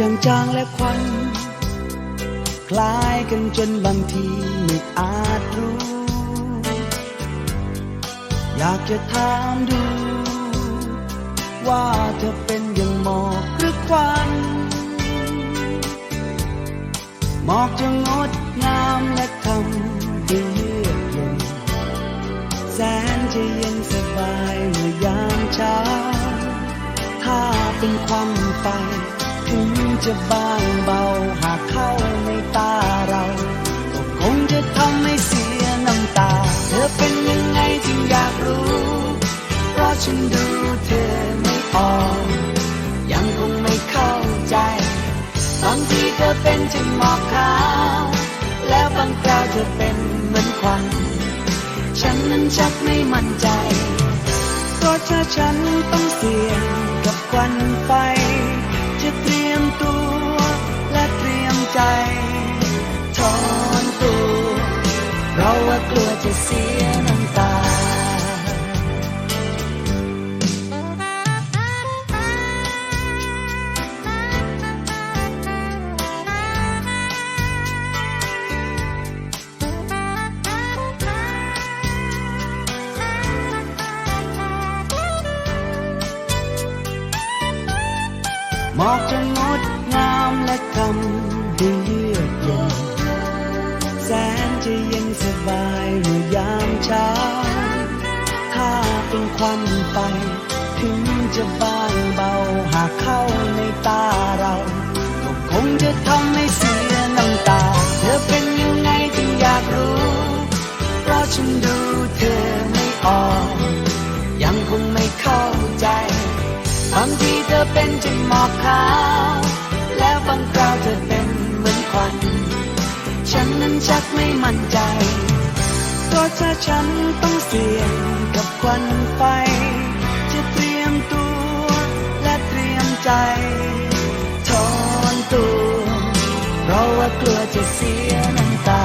จางๆและควัน คล้ายกันจนบางทีไม่อาจรู้ อยากจะถามดู ว่าเธอเป็นอย่างหมอกหรือควันหมอกจะงดงามและทำให้เยือกเย็นแสนจะเย็นสบายเมื่อยามเช้า ถ้าเป็นควันไฟถึง จะบางเบาหากเข้าในตาเราก็คงจะทำให้เสียน้ำตา เธอเป็นยังไงจึงอยากรู้ เพราะฉันดูเธอไม่ออกยังคงไม่เข้าใจบางทีเธอเป็นเช่นหมอกขาว แล้วบางคราวเธอเป็นเหมือนควันฉันนั้นชักไม่มั่นใจ เพราะถ้าฉันต้องเสี่ยงกับควันไฟ ใจถอนตัวเพราะว่ากลัวจะเสียน้ำตาหมอกจะงดงามและทำ เช้า ถ้าเป็นควันไฟ ถึงจะบางเบาหากเข้าในตาเรา ก็คงจะทำให้เสียน้ำตา เธอเป็นยังไงจึงอยากรู้ เพราะฉันดูเธอไม่ออก ยังคงไม่เข้าใจ บางทีเธอเป็นเช่นหมอกขาว แล้วบางคราวเธอเป็นเหมือนควัน ฉันนั้นชักไม่มั่นใจ ก็ถ้าฉันต้องเสี่ยงกับควันไฟ จะเตรียมตัวและเตรียมใจทอนตัว เพราะว่ากลัวจะเสียน้ำตา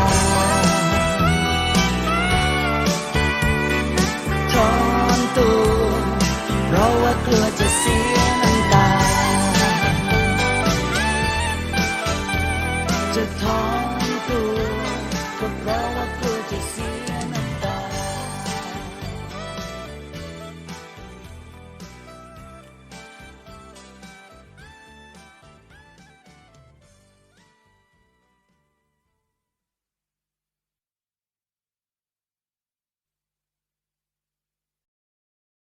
ทอนตัว เพราะว่ากลัวจะเสียน้ำตา จะถอ